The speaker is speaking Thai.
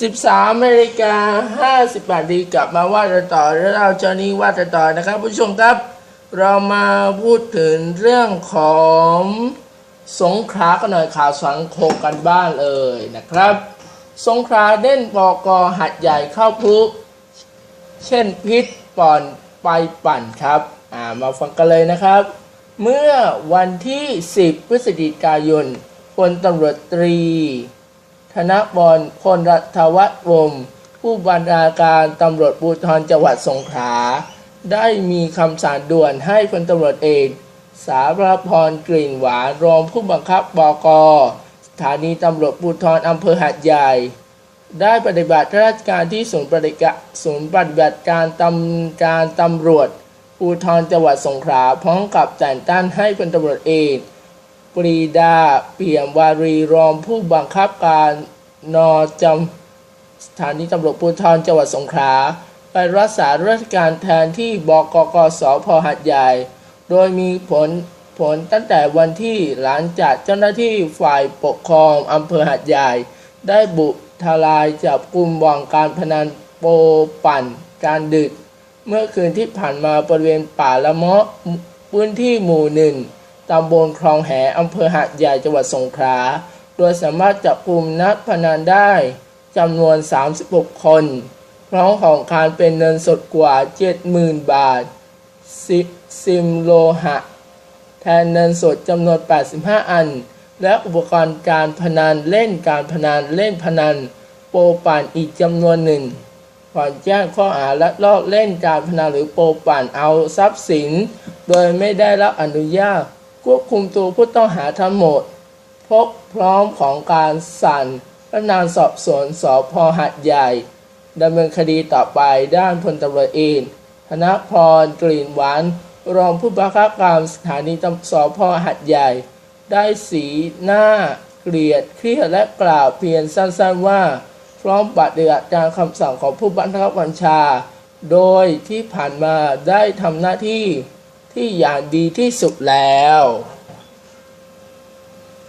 13นาฬิกา58นาทีกลับมาว่ากันต่อแล้วเราจะนี้ว่ากันต่อนะครับ ผู้ชมครับ เรามาพูดถึงเรื่องของสงขลากันหน่อยข่าวสังคมกันบ้านเลยนะครับ สงขลาเด่นบกอหัดใหญ่เข้าพุกเช่นพิษป่อนไปปั่นครับอ่ามาฟังกันเลยนะครับ เมื่อวันที่ 10 พฤศจิกายนพลตำรวจตรี ธนบรพลรัฐวัฒน์วงศ์ผู้บัญชาการตำรวจภูธรจังหวัดสงขลาได้มีคำสั่งด่วนให้พลตำรวจเอกสารพรกลิ่นหวานรองผู้บังคับบกสถานีตำรวจภูธรอำเภอหาดใหญ่ ได้ปฏิบัติราชการที่ศูนย์ปฏิกะศูนย์ปฏิบัติการตำการตำรวจภูธรจังหวัดสงขลาพร้อมกับแต่งตั้งให้พลตำรวจเอก ปรีดาเปี่ยมวารีรองผู้บังคับการนจำสถานีตำรวจภูธรจังหวัดสงขลาไปรักษาราชการแทนที่บกกสพหัดใหญ่ โดยมีผลผลตั้งแต่วันที่หลังจากเจ้าหน้าที่ฝ่ายปกครองอำเภอหัดใหญ่ ได้บุกทลายจับกลุ่มบ่อนการพนันโปปั่นการดึก เมื่อคืนที่ผ่านมาบริเวณป่าละเมาะพื้นที่หมู่หนึ่ง ตำบลคลองแหอำเภอหาดใหญ่จังหวัดสงขลา โดยสามารถจับกลุ่มนักพนันได้จำนวน 36 คนพร้อมของกลารเป็นเงินสดกว่า 70,000 บาทซิซิมโลหะ แทนเงินสดจำนวน 85 อัน และอุปกรณ์การพนันเล่นการพนันเล่นพนัน โปรปั่นอีกจำนวนหนึ่งก่อนแจ้งข้อหาลักลอบเล่นการพนันหรือโปรปั่นเอาทรัพย์สิน โดยไม่ได้รับอนุญาต ควบคุมตัวผู้ต้องหาทั้งหมด พบพร้อมของการสั่นพนักงานสอบสวนสพหัดใหญ่ดำเนินคดีต่อไปด้านพลตำรวจเอกธนพรกลิ่นหวาน รองผู้บังคับการสถานีตำสพหัดใหญ่ ได้สีหน้าเกลียดเครียดและกล่าวเพียงสั้นๆว่า พร้อมปฏิบัติตามคำสั่งของผู้บังคับบัญชา โดยที่ผ่านมาได้ทำหน้าที่ ที่อย่างดีที่สุดแล้ว